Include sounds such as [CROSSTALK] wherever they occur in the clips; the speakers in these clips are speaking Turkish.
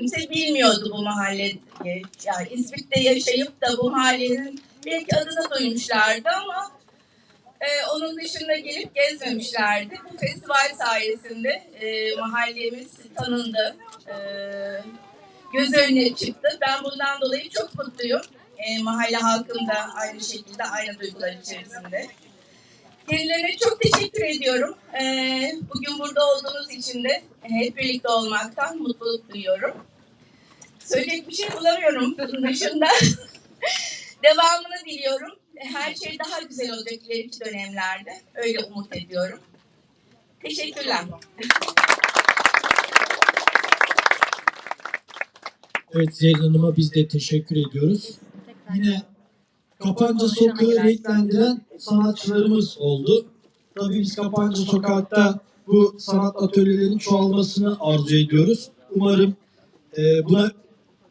kimse bilmiyordu bu mahalleyi. Yani İzmit'te yaşayıp da bu mahallenin belki adını duymuşlardı ama e, onun dışında gelip gezmemişlerdi. Bu festival sayesinde e, mahallemiz tanındı. E, göz önüne çıktı. Ben bundan dolayı çok mutluyum. E, mahalle halkım da aynı şekilde aynı duygular içerisinde. Kendilerine çok teşekkür ediyorum. E, bugün burada olduğunuz için de hep birlikte olmaktan mutluluk duyuyorum. Söyleyecek bir şey bulamıyorum bunun dışında. [LAUGHS] Devamını diliyorum. Her şey daha güzel olacak ileriki dönemlerde. Öyle umut ediyorum. Teşekkürler. Evet Zerrin Hanım'a biz de teşekkür ediyoruz. Yine Kapanca Sokağı renklendiren sanatçılarımız oldu. Tabii biz Kapanca Sokak'ta bu sanat atölyelerin çoğalmasını arzu ediyoruz. Umarım e, buna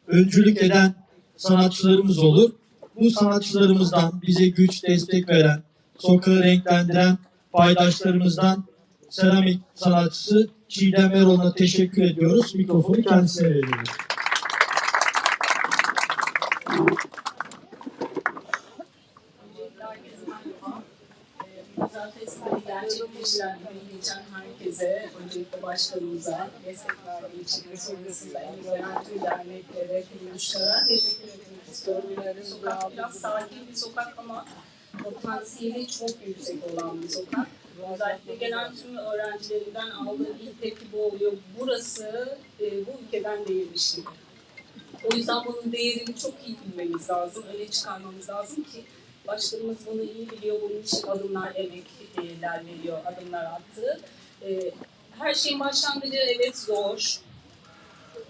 öncülük eden sanatçılarımız olur. Bu sanatçılarımızdan bize güç, destek veren, sokağı renklendiren paydaşlarımızdan seramik sanatçısı Çiğdem Erol'una teşekkür ediyoruz. Mikrofonu kendisine veriyoruz. Festivali gerçekleştiren emeği geçen herkese, öncelikle başkanımıza, destek verdiği için ve sonrasında tüm derneklere, kuruluşlara teşekkür etmek istiyorum. Sokak biraz sakin bir sokak ama potansiyeli çok yüksek olan bir sokak. Özellikle gelen tüm öğrencilerimden aldığım ilk tepki bu oluyor. Burası e, bu ülkeden değilmiş gibi. O yüzden bunun değerini çok iyi bilmemiz lazım, öne çıkarmamız lazım ki başkanımız bunu iyi biliyor, bunun için adımlar, emekler veriyor, adımlar attı. Ee, her şeyin başlangıcı evet zor,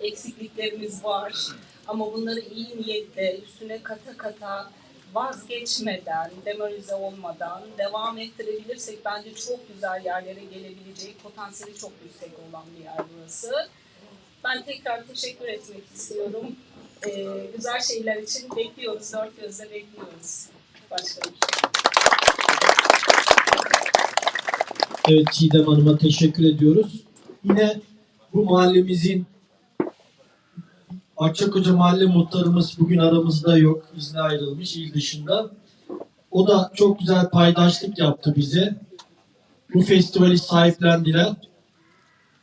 eksikliklerimiz var ama bunları iyi niyetle, üstüne kata kata vazgeçmeden, demoralize olmadan devam ettirebilirsek bence çok güzel yerlere gelebilecek, potansiyeli çok yüksek olan bir yer burası. Ben tekrar teşekkür etmek istiyorum. Ee, güzel şeyler için bekliyoruz, dört gözle bekliyoruz. Başkanım. Evet Çiğdem Hanım'a teşekkür ediyoruz. Yine bu mahallemizin Akçakoca Mahalle Muhtarımız bugün aramızda yok. İzne ayrılmış il dışında. O da çok güzel paydaşlık yaptı bize. Bu festivali sahiplendiler.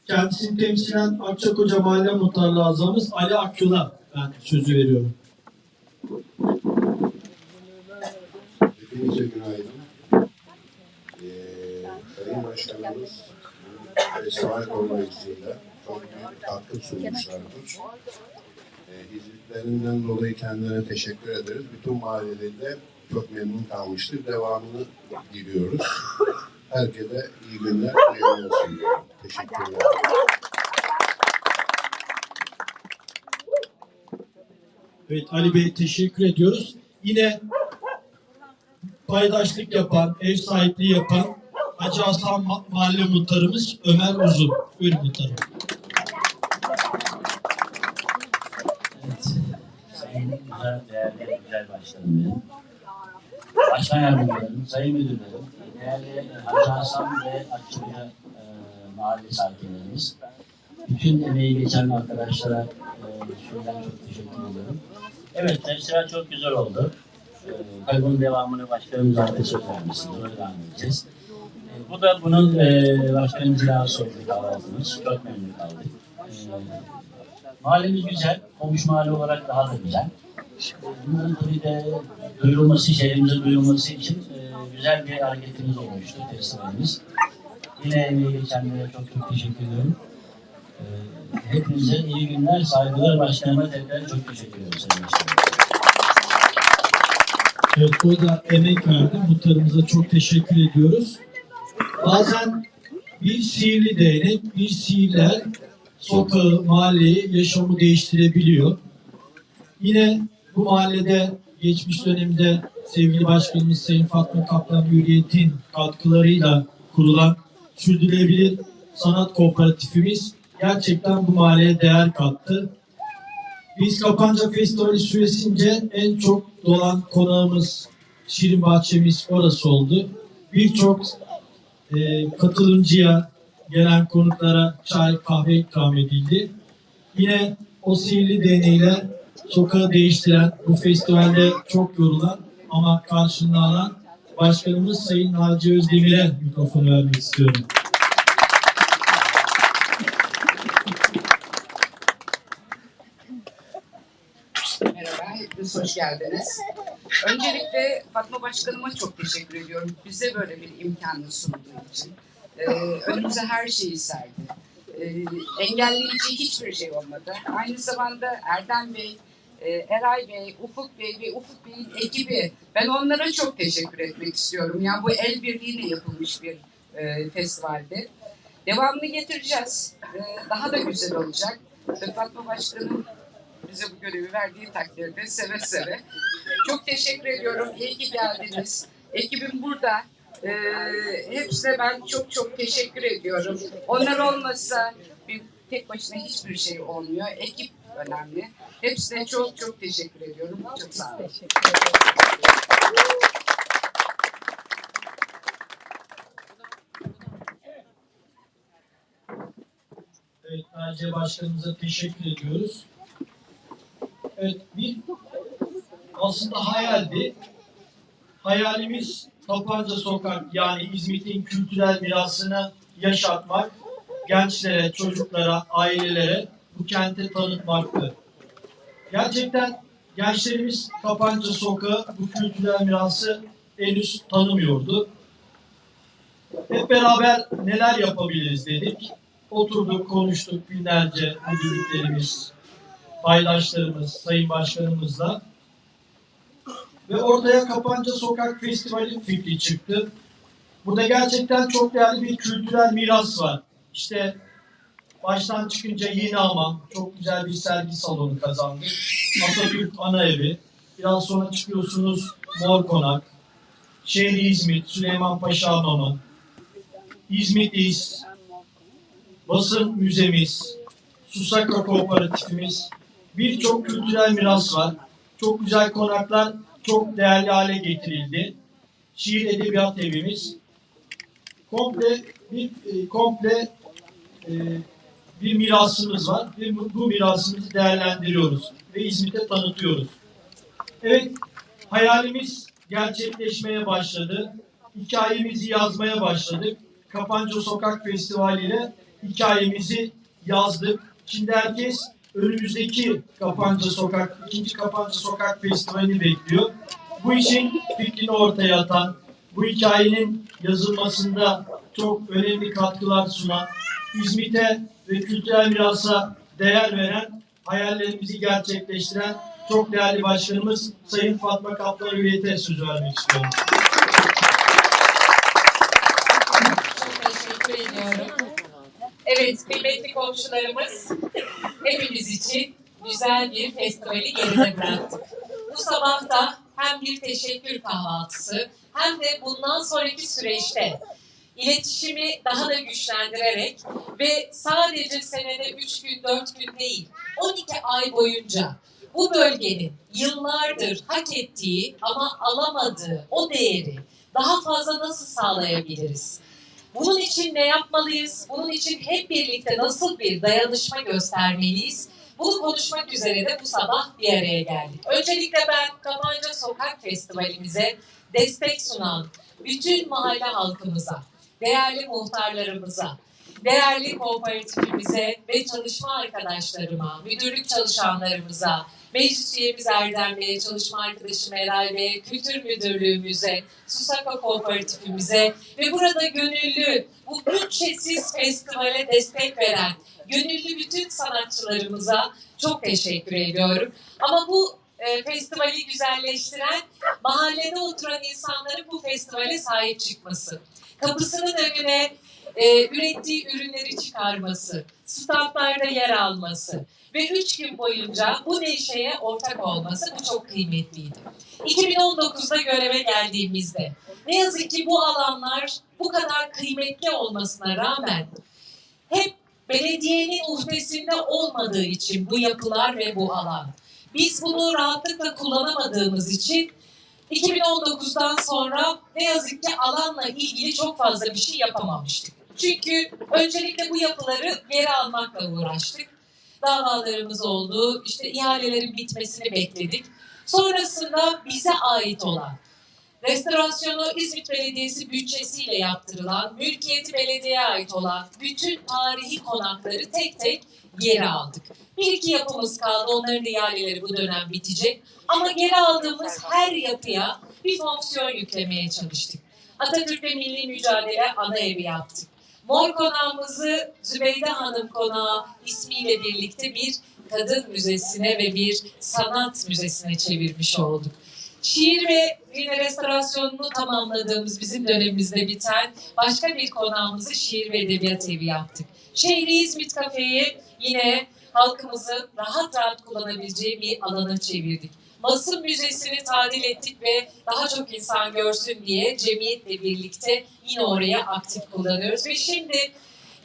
Kendisini temsilen Akçakoca Mahalle Muhtarlığı azamız Ali Akyol'a ben sözü veriyorum. Hepinize günaydın. Ee, Sayın Başkanımız festival konvoyusuyla çok büyük katkı sunmuşlardır. Ee, hizmetlerinden dolayı kendilerine teşekkür ederiz. Bütün mahallelerinde çok memnun kalmıştır. Devamını diliyoruz. Herkese iyi günler, hayırlı olsun diyorum. Teşekkürler. Evet Ali Bey teşekkür ediyoruz. Yine paydaşlık yapan, ev sahipliği yapan Hacı Hasan Ma- Mahalle Muhtarımız Ömer Uzun. Buyurun muhtarım. Evet. Sayın güzel, değerli güzel başkanım benim. Başkan yardımcılarım, sayın müdürlerim, değerli Hacı Hasan ve Akçıya e, mahalle sakinlerimiz. Bütün emeği geçen arkadaşlara e, şimdiden çok teşekkür ediyorum. Evet, festival çok güzel oldu. Tabii devamını başkanımız artık söz vermişti. Ona devam edeceğiz. E, bu da bunun e, başkanımız daha sordu kahvaltımız. Çok memnun kaldık. E, Mahallemiz güzel, komşu mahalle olarak daha da güzel. Bunların tabii de duyurulması, şehrimize duyurulması için e, güzel bir hareketimiz olmuştu, festivalimiz. Yine emeği geçenlere çok çok teşekkür ediyorum. E, hepinize iyi günler, saygılar. Başkanıma tekrar çok teşekkür ediyorum Sayın. Evet o da emek verdi. Muhtarımıza çok teşekkür ediyoruz. Bazen bir sihirli değnek, bir sihirler sokağı, mahalleyi, yaşamı değiştirebiliyor. Yine bu mahallede geçmiş dönemde sevgili başkanımız Sayın Fatma Kaplan Hürriyet'in katkılarıyla kurulan sürdürülebilir sanat kooperatifimiz gerçekten bu mahalleye değer kattı. Biz Kapanca Festivali süresince en çok dolan konağımız, Şirin Bahçemiz orası oldu. Birçok e, katılımcıya, gelen konuklara çay, kahve ikram edildi. Yine o sihirli değneğiyle sokağı değiştiren, bu festivalde çok yorulan ama karşılığını alan Başkanımız Sayın Naci Özdemir'e mikrofonu vermek istiyorum. Merhaba, hepiniz hoş geldiniz. Öncelikle Fatma Başkanıma çok teşekkür ediyorum. Bize böyle bir imkanı sunduğu için. Ee, önümüze her şeyi serdi. Ee, engelleyici hiçbir şey olmadı. Aynı zamanda Erdem Bey, e, Eray Bey, Ufuk Bey ve Ufuk Bey'in ekibi. Ben onlara çok teşekkür etmek istiyorum. Yani bu el birliğiyle yapılmış bir e, festivaldi. Devamını getireceğiz. Ee, daha da güzel olacak. Ve Fatma Başkanım bize bu görevi verdiği takdirde seve seve. Çok teşekkür ediyorum. İyi ki geldiniz. Ekibim burada. Ee, hepsine ben çok çok teşekkür ediyorum. Onlar olmasa bir tek başına hiçbir şey olmuyor. Ekip önemli. Hepsine çok çok teşekkür ediyorum. Çok sağ olun. Evet, Naciye Başkanımıza teşekkür ediyoruz. Evet, bir aslında hayaldi. Hayalimiz Tapanca Sokak yani İzmit'in kültürel mirasını yaşatmak, gençlere, çocuklara, ailelere bu kenti tanıtmaktı. Gerçekten gençlerimiz Kapanca Sokağı bu kültürel mirası henüz tanımıyordu. Hep beraber neler yapabiliriz dedik. Oturduk, konuştuk binlerce müdürlüklerimiz, paydaşlarımız, sayın başkanımızla. Ve ortaya Kapanca Sokak Festivali fikri çıktı. Burada gerçekten çok değerli bir kültürel miras var. İşte baştan çıkınca Yeni Hamam, çok güzel bir sergi salonu kazandık. Atatürk Ana Evi, biraz sonra çıkıyorsunuz Mor Konak, Şehri İzmit, Süleyman Paşa Hamamı, İzmit İz, basın müzemiz, Susaka Kooperatifimiz, birçok kültürel miras var. Çok güzel konaklar çok değerli hale getirildi. Şiir Edebiyat Evimiz. Komple bir e, komple e, bir mirasımız var ve bu, mirasımızı değerlendiriyoruz ve İzmit'e tanıtıyoruz. Evet, hayalimiz gerçekleşmeye başladı. Hikayemizi yazmaya başladık. Kapanca Sokak Festivali ile hikayemizi yazdık. Şimdi herkes önümüzdeki Kapanca Sokak, ikinci Kapanca Sokak Festivali'ni bekliyor. Bu işin fikrini ortaya atan, bu hikayenin yazılmasında çok önemli katkılar sunan, İzmit'e ve kültürel mirasa değer veren, hayallerimizi gerçekleştiren çok değerli başkanımız Sayın Fatma Kaplan Üyet'e söz vermek istiyorum. Çok teşekkür ediyorum. Evet, kıymetli komşularımız, hepimiz için güzel bir festivali geride bıraktık. Bu sabah da hem bir teşekkür kahvaltısı hem de bundan sonraki süreçte iletişimi daha da güçlendirerek ve sadece senede 3 gün 4 gün değil 12 ay boyunca bu bölgenin yıllardır hak ettiği ama alamadığı o değeri daha fazla nasıl sağlayabiliriz? Bunun için ne yapmalıyız? Bunun için hep birlikte nasıl bir dayanışma göstermeliyiz? Bunu konuşmak üzere de bu sabah bir araya geldik. Öncelikle ben Kapanca Sokak Festivalimize destek sunan bütün mahalle halkımıza, değerli muhtarlarımıza, değerli kooperatifimize ve çalışma arkadaşlarıma, müdürlük çalışanlarımıza, meclis üyemiz Erdem Bey'e, çalışma arkadaşım Eray Bey'e, kültür müdürlüğümüze, Susaka kooperatifimize ve burada gönüllü, bu bütçesiz festivale destek veren gönüllü bütün sanatçılarımıza çok teşekkür ediyorum. Ama bu e, festivali güzelleştiren mahallede oturan insanların bu festivale sahip çıkması. Kapısının önüne e, ürettiği ürünleri çıkarması, standlarda yer alması ve üç gün boyunca bu neşeye ortak olması bu çok kıymetliydi. 2019'da göreve geldiğimizde ne yazık ki bu alanlar bu kadar kıymetli olmasına rağmen hep belediyenin uhdesinde olmadığı için bu yapılar ve bu alan. Biz bunu rahatlıkla kullanamadığımız için 2019'dan sonra ne yazık ki alanla ilgili çok fazla bir şey yapamamıştık. Çünkü öncelikle bu yapıları geri almakla uğraştık. davalarımız oldu. İşte ihalelerin bitmesini bekledik. Sonrasında bize ait olan restorasyonu İzmit Belediyesi bütçesiyle yaptırılan, mülkiyeti belediyeye ait olan bütün tarihi konakları tek tek geri aldık. Bir iki yapımız kaldı. Onların ihaleleri bu dönem bitecek. Ama geri aldığımız her yapıya bir fonksiyon yüklemeye çalıştık. Atatürk ve Milli Mücadele ana evi yaptık. Mor konağımızı Zübeyde Hanım Konağı ismiyle birlikte bir kadın müzesine ve bir sanat müzesine çevirmiş olduk. Şiir ve yine restorasyonunu tamamladığımız bizim dönemimizde biten başka bir konağımızı şiir ve edebiyat evi yaptık. Şehri İzmit Kafe'yi yine halkımızın rahat rahat kullanabileceği bir alana çevirdik. Basın Müzesi'ni tadil ettik ve daha çok insan görsün diye cemiyetle birlikte yine oraya aktif kullanıyoruz. Ve şimdi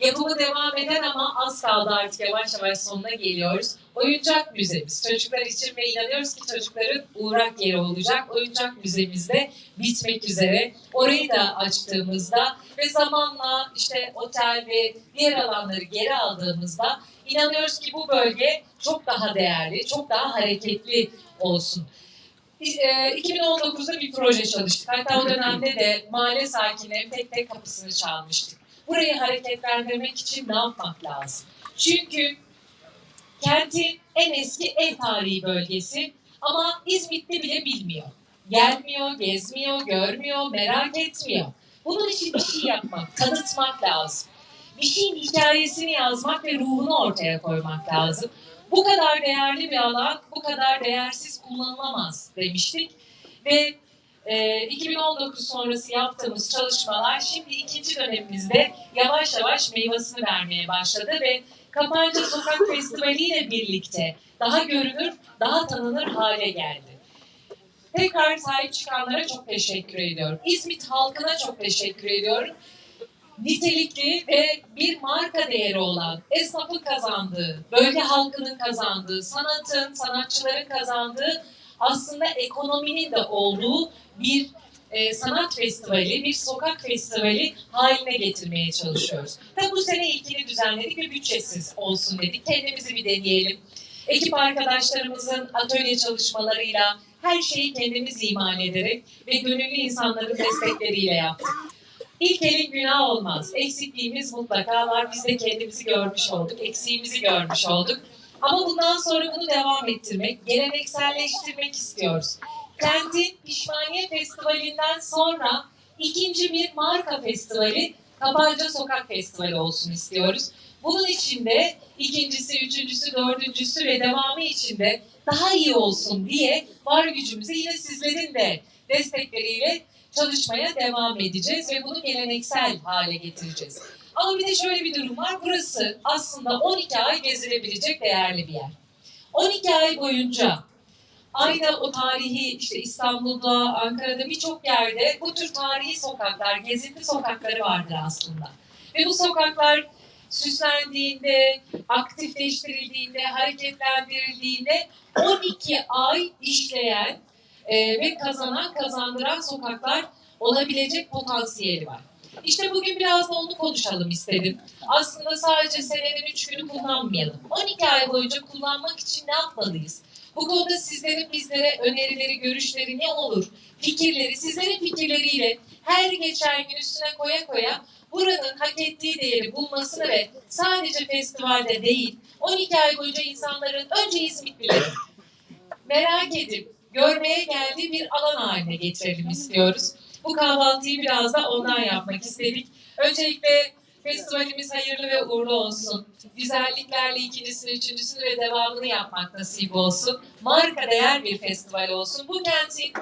yapımı devam eden ama az kaldı artık yavaş yavaş sonuna geliyoruz. Oyuncak müzemiz çocuklar için ve inanıyoruz ki çocukların uğrak yeri olacak. Oyuncak müzemizde bitmek üzere. Orayı da açtığımızda ve zamanla işte otel ve diğer alanları geri aldığımızda inanıyoruz ki bu bölge çok daha değerli, çok daha hareketli olsun. Biz, e, 2019'da bir proje çalıştık. Hatta o dönemde de mahalle sakinlerinin tek tek kapısını çalmıştık. Burayı hareketlendirmek için ne yapmak lazım? Çünkü kentin en eski en tarihi bölgesi ama İzmit'te bile bilmiyor. Gelmiyor, gezmiyor, görmüyor, merak etmiyor. Bunun için bir şey yapmak, tanıtmak lazım. Bir şeyin hikayesini yazmak ve ruhunu ortaya koymak lazım. Bu kadar değerli bir alan, bu kadar değersiz kullanılamaz demiştik. Ve e, 2019 sonrası yaptığımız çalışmalar şimdi ikinci dönemimizde yavaş yavaş meyvasını vermeye başladı ve Kapanca Sokak Festivali ile birlikte daha görünür, daha tanınır hale geldi. Tekrar sahip çıkanlara çok teşekkür ediyorum. İzmit halkına çok teşekkür ediyorum. Nitelikli ve bir marka değeri olan, esnafın kazandığı, bölge halkının kazandığı, sanatın, sanatçıların kazandığı, aslında ekonominin de olduğu bir e, sanat festivali, bir sokak festivali haline getirmeye çalışıyoruz. Tabi bu sene ilkini düzenledik ve bütçesiz olsun dedik. Kendimizi bir deneyelim. Ekip arkadaşlarımızın atölye çalışmalarıyla her şeyi kendimiz iman ederek ve gönüllü insanların destekleriyle yaptık. İlk elin günah olmaz. Eksikliğimiz mutlaka var. Biz de kendimizi görmüş olduk. Eksiğimizi görmüş olduk. Ama bundan sonra bunu devam ettirmek, gelenekselleştirmek istiyoruz. Kentin Pişmaniye Festivali'nden sonra ikinci bir marka festivali Kapanca Sokak Festivali olsun istiyoruz. Bunun için de ikincisi, üçüncüsü, dördüncüsü ve devamı için de daha iyi olsun diye var gücümüzü yine sizlerin de destekleriyle çalışmaya devam edeceğiz ve bunu geleneksel hale getireceğiz. Ama bir de şöyle bir durum var. Burası aslında 12 ay gezilebilecek değerli bir yer. 12 ay boyunca aynı o tarihi işte İstanbul'da, Ankara'da birçok yerde bu tür tarihi sokaklar, gezinti sokakları vardır aslında. Ve bu sokaklar süslendiğinde, aktifleştirildiğinde, hareketlendirildiğinde 12 ay işleyen e, ve kazanan, kazandıran sokaklar olabilecek potansiyeli var. İşte bugün biraz da onu konuşalım istedim. Aslında sadece senenin 3 günü kullanmayalım. 12 ay boyunca kullanmak için ne yapmalıyız? Bu konuda sizlerin bizlere önerileri, görüşleri ne olur? Fikirleri, sizlerin fikirleriyle her geçen gün üstüne koya koya buranın hak ettiği değeri bulmasını ve sadece festivalde değil, 12 ay boyunca insanların önce İzmitlileri merak edip görmeye geldiği bir alan haline getirelim istiyoruz. Bu kahvaltıyı biraz da ondan yapmak istedik. Öncelikle festivalimiz hayırlı ve uğurlu olsun. Güzelliklerle ikincisini, üçüncüsünü ve devamını yapmak nasip olsun. Marka değer bir festival olsun. Bu kentin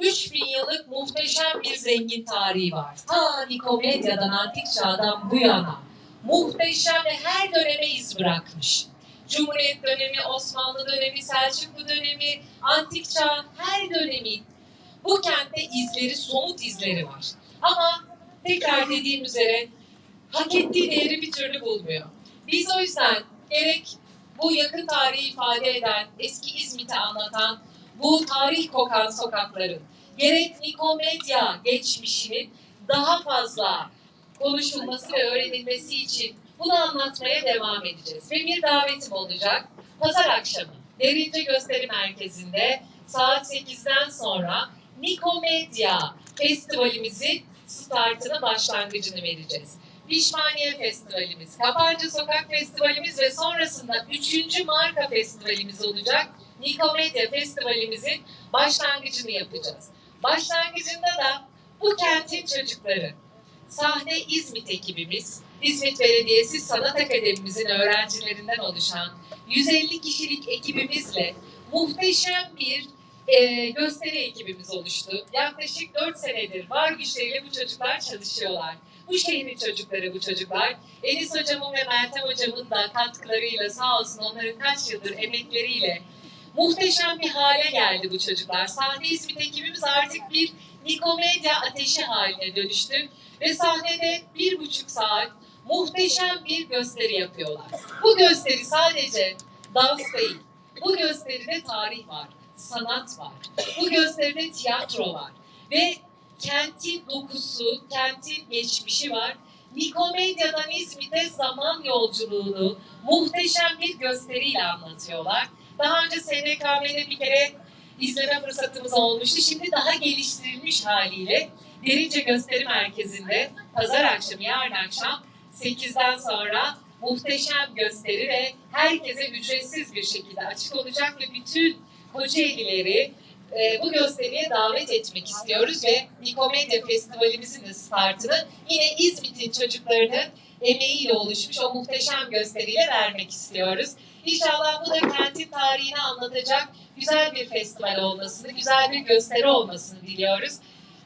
3000 yıllık muhteşem bir zengin tarihi var. Ta Nikomedya'dan, antik çağdan bu yana. Muhteşem ve her döneme iz bırakmış. Cumhuriyet dönemi, Osmanlı dönemi, Selçuklu dönemi, antik çağ her dönemin bu kentte izleri, somut izleri var. Ama tekrar dediğim üzere hak ettiği değeri bir türlü bulmuyor. Biz o yüzden gerek bu yakın tarihi ifade eden, eski İzmit'i anlatan, bu tarih kokan sokakların, gerek Nikomedya geçmişinin daha fazla konuşulması ve öğrenilmesi için Bunu anlatmaya devam edeceğiz. Ve bir davetim olacak. Pazar akşamı Derince Gösteri Merkezi'nde saat 8'den sonra Nikomedya Festivalimizin startını, başlangıcını vereceğiz. Pişmaniye Festivalimiz, Kapancı Sokak Festivalimiz ve sonrasında 3. Marka Festivalimiz olacak. Nikomedya Festivalimizin başlangıcını yapacağız. Başlangıcında da bu kentin çocukları, sahne İzmit ekibimiz, İzmit Belediyesi Sanat Akademimizin öğrencilerinden oluşan 150 kişilik ekibimizle muhteşem bir e, gösteri ekibimiz oluştu. Yaklaşık 4 senedir var güçleriyle bu çocuklar çalışıyorlar. Bu şehrin çocukları bu çocuklar. Enis hocamın ve Meltem hocamın da katkılarıyla sağ olsun onların kaç yıldır emekleriyle muhteşem bir hale geldi bu çocuklar. Sahne İzmit ekibimiz artık bir Nikomedya ateşi haline dönüştü ve sahnede bir buçuk saat muhteşem bir gösteri yapıyorlar. Bu gösteri sadece dans değil. Bu gösteride tarih var, sanat var. Bu gösteride tiyatro var. Ve kentin dokusu, kentin geçmişi var. Nikomedya'dan İzmit'e zaman yolculuğunu muhteşem bir gösteriyle anlatıyorlar. Daha önce SNKM'de bir kere izleme fırsatımız olmuştu. Şimdi daha geliştirilmiş haliyle Derince Gösteri Merkezi'nde pazar akşamı, yarın akşam 8'den sonra muhteşem gösteri ve herkese ücretsiz bir şekilde açık olacak ve bütün Kocaelileri e, bu gösteriye davet etmek istiyoruz ve Nikomedya Festivalimizin de startını yine İzmit'in çocuklarının emeğiyle oluşmuş o muhteşem gösteriyle vermek istiyoruz. İnşallah bu da kentin tarihini anlatacak güzel bir festival olmasını, güzel bir gösteri olmasını diliyoruz.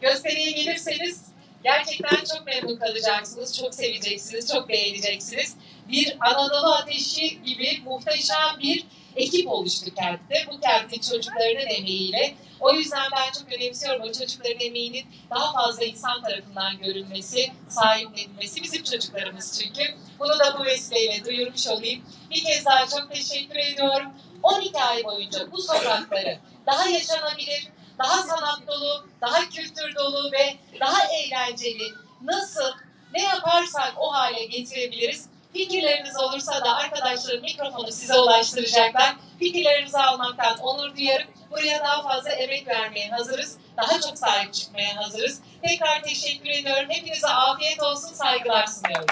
Gösteriye gelirseniz gerçekten çok memnun kalacaksınız, çok seveceksiniz, çok beğeneceksiniz. Bir Anadolu Ateşi gibi muhteşem bir ekip oluştu kentte. Bu kentin çocuklarının emeğiyle. O yüzden ben çok önemsiyorum o çocukların emeğinin daha fazla insan tarafından görülmesi, sahiplenilmesi. Bizim çocuklarımız çünkü. Bunu da bu vesileyle duyurmuş olayım. Bir kez daha çok teşekkür ediyorum. 12 ay boyunca bu sokakları daha yaşanabilir, daha sanat dolu, daha kültür dolu ve daha eğlenceli nasıl ne yaparsak o hale getirebiliriz. Fikirleriniz olursa da arkadaşlarım mikrofonu size ulaştıracaklar. Fikirlerinizi almaktan onur duyarım. Buraya daha fazla emek vermeye hazırız. Daha çok sahip çıkmaya hazırız. Tekrar teşekkür ediyorum. Hepinize afiyet olsun, saygılar sunuyorum.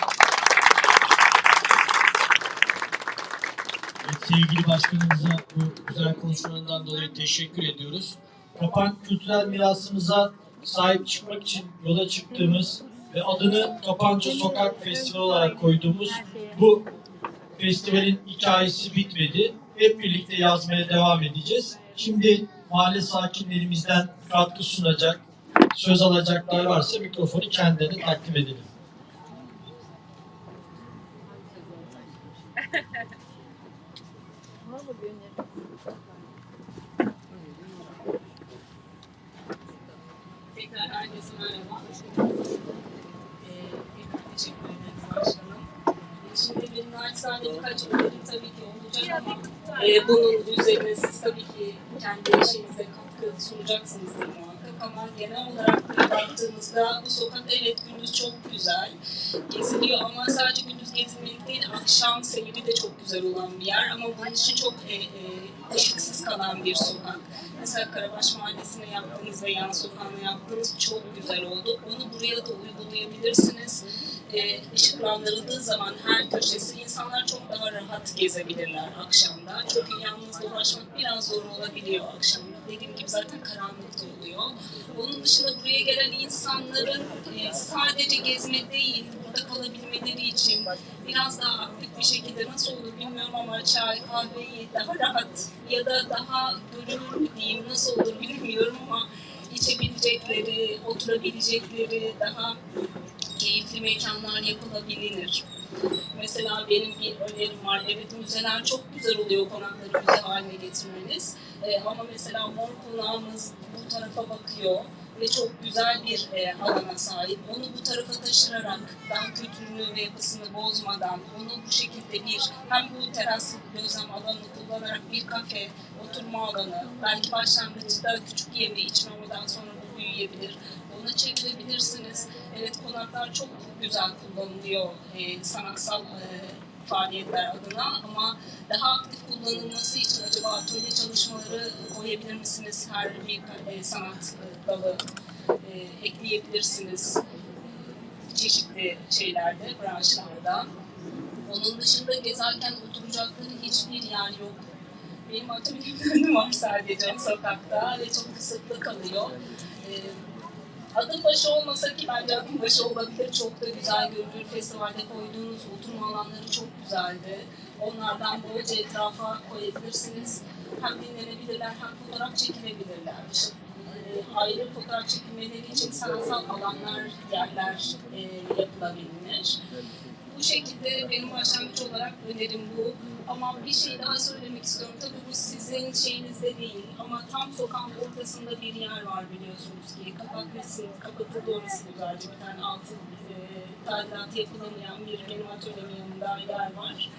Sevgili başkanımıza bu güzel konuşmalarından dolayı teşekkür ediyoruz. Kapan kültürel mirasımıza sahip çıkmak için yola çıktığımız ve adını Kapancı Sokak Festivali olarak koyduğumuz bu festivalin hikayesi bitmedi. Hep birlikte yazmaya devam edeceğiz. Şimdi mahalle sakinlerimizden katkı sunacak, söz alacaklar varsa mikrofonu kendilerine takdim edelim. Tekrar herkese merhaba. Ee, teşekkür ederim başkanım. Ee, Şimdi benim naçizane birkaç önerim tabii ki olacak ama bunun üzerine siz tabii ki kendi işinize katkı sunacaksınızdır muhakkak ama genel olarak da baktığımızda bu sokak evet gündüz çok güzel geziliyor ama sadece gündüz gezilmelik değil akşam seyri de çok güzel olan bir yer ama bunun için çok e, e, ışıksız kalan bir sokak. Mesela Karabaş Mahallesi'ne yaptığınız ve yan sokağına yaptığınız çok güzel oldu. Onu buraya da uygulayabilirsiniz. Ee, ışıklandırıldığı zaman her köşesi insanlar çok daha rahat gezebilirler akşamda. Çünkü yalnız dolaşmak biraz zor olabiliyor akşamda. Dediğim gibi zaten karanlık oluyor. Onun dışında buraya gelen insanların e, sadece gezme değil, burada kalabilmeleri için biraz daha aktif bir şekilde nasıl olur bilmiyorum ama çay, kahveyi daha rahat ya da daha görünür diyeyim nasıl olur bilmiyorum ama içebilecekleri, oturabilecekleri daha keyifli mekanlar yapılabilir. Mesela benim bir önerim var. Evet müzeler çok güzel oluyor konakları müze haline getirmeniz. Ee, ama mesela mor konağımız bu tarafa bakıyor ve çok güzel bir e, alana sahip. Onu bu tarafa taşırarak daha kültürünü ve yapısını bozmadan onu bu şekilde bir hem bu teras gözlem alanını kullanarak bir kafe, oturma alanı, belki başlangıçta küçük yeme içme oradan sonra bu büyüyebilir. Ona çevirebilirsiniz. Evet konaklar çok güzel kullanılıyor e, sanatsal e, faaliyetler adına ama daha aktif kullanılması için acaba atölye çalışmaları koyabilir misiniz? Her bir e, sanat e, dalı e, ekleyebilirsiniz e, çeşitli şeylerde, branşlarda. Onun dışında gezerken oturacakları hiçbir yer yok. Benim önüm var sadece sokakta ve çok kısıtlı kalıyor. Ee, adım başı olmasa ki bence adım başı olabilir. Çok da güzel görünür. Festivalde koyduğunuz oturma alanları çok güzeldi. Onlardan bolca etrafa koyabilirsiniz. Hem dinlenebilirler hem fotoğraf çekilebilirler. E, ayrı fotoğraf çekilmeleri için sanatsal alanlar, yerler e, yapılabilir. Bu şekilde benim başlangıç olarak önerim bu. Ama bir şey daha söylemek istiyorum. Tabii bu sizin şeyinizde değil ama tam sokağın ortasında bir yer var biliyorsunuz ki. Kapatmışsınız, kapatıldı orası güzelce. Bir tane altı e, tadilat yapılamayan bir benim atölyemin yanında yer var.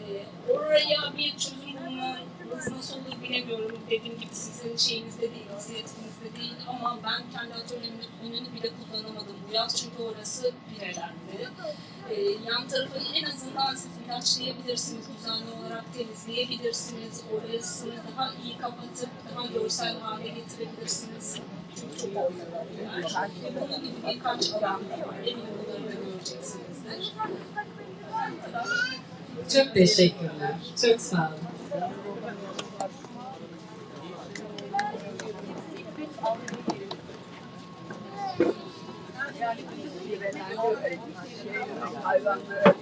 E, oraya bir çözüm bulmanız nasıl olur bilemiyorum. Dediğim gibi sizin şeyinizde değil, inisiyatifiniz değil ama ben kendi atölyemin önünü bile kullanamadım bu yaz çünkü orası birelendi. Ee, yan tarafı en azından siz ilaçlayabilirsiniz, düzenli olarak temizleyebilirsiniz, orasını daha iyi kapatıp daha görsel hale getirebilirsiniz. Çünkü çok oynuyorlar. Bunun gibi birkaç alan da var. Eminim bunları da göreceksinizdir. Çok teşekkürler. Çok sağ olun. hayvanları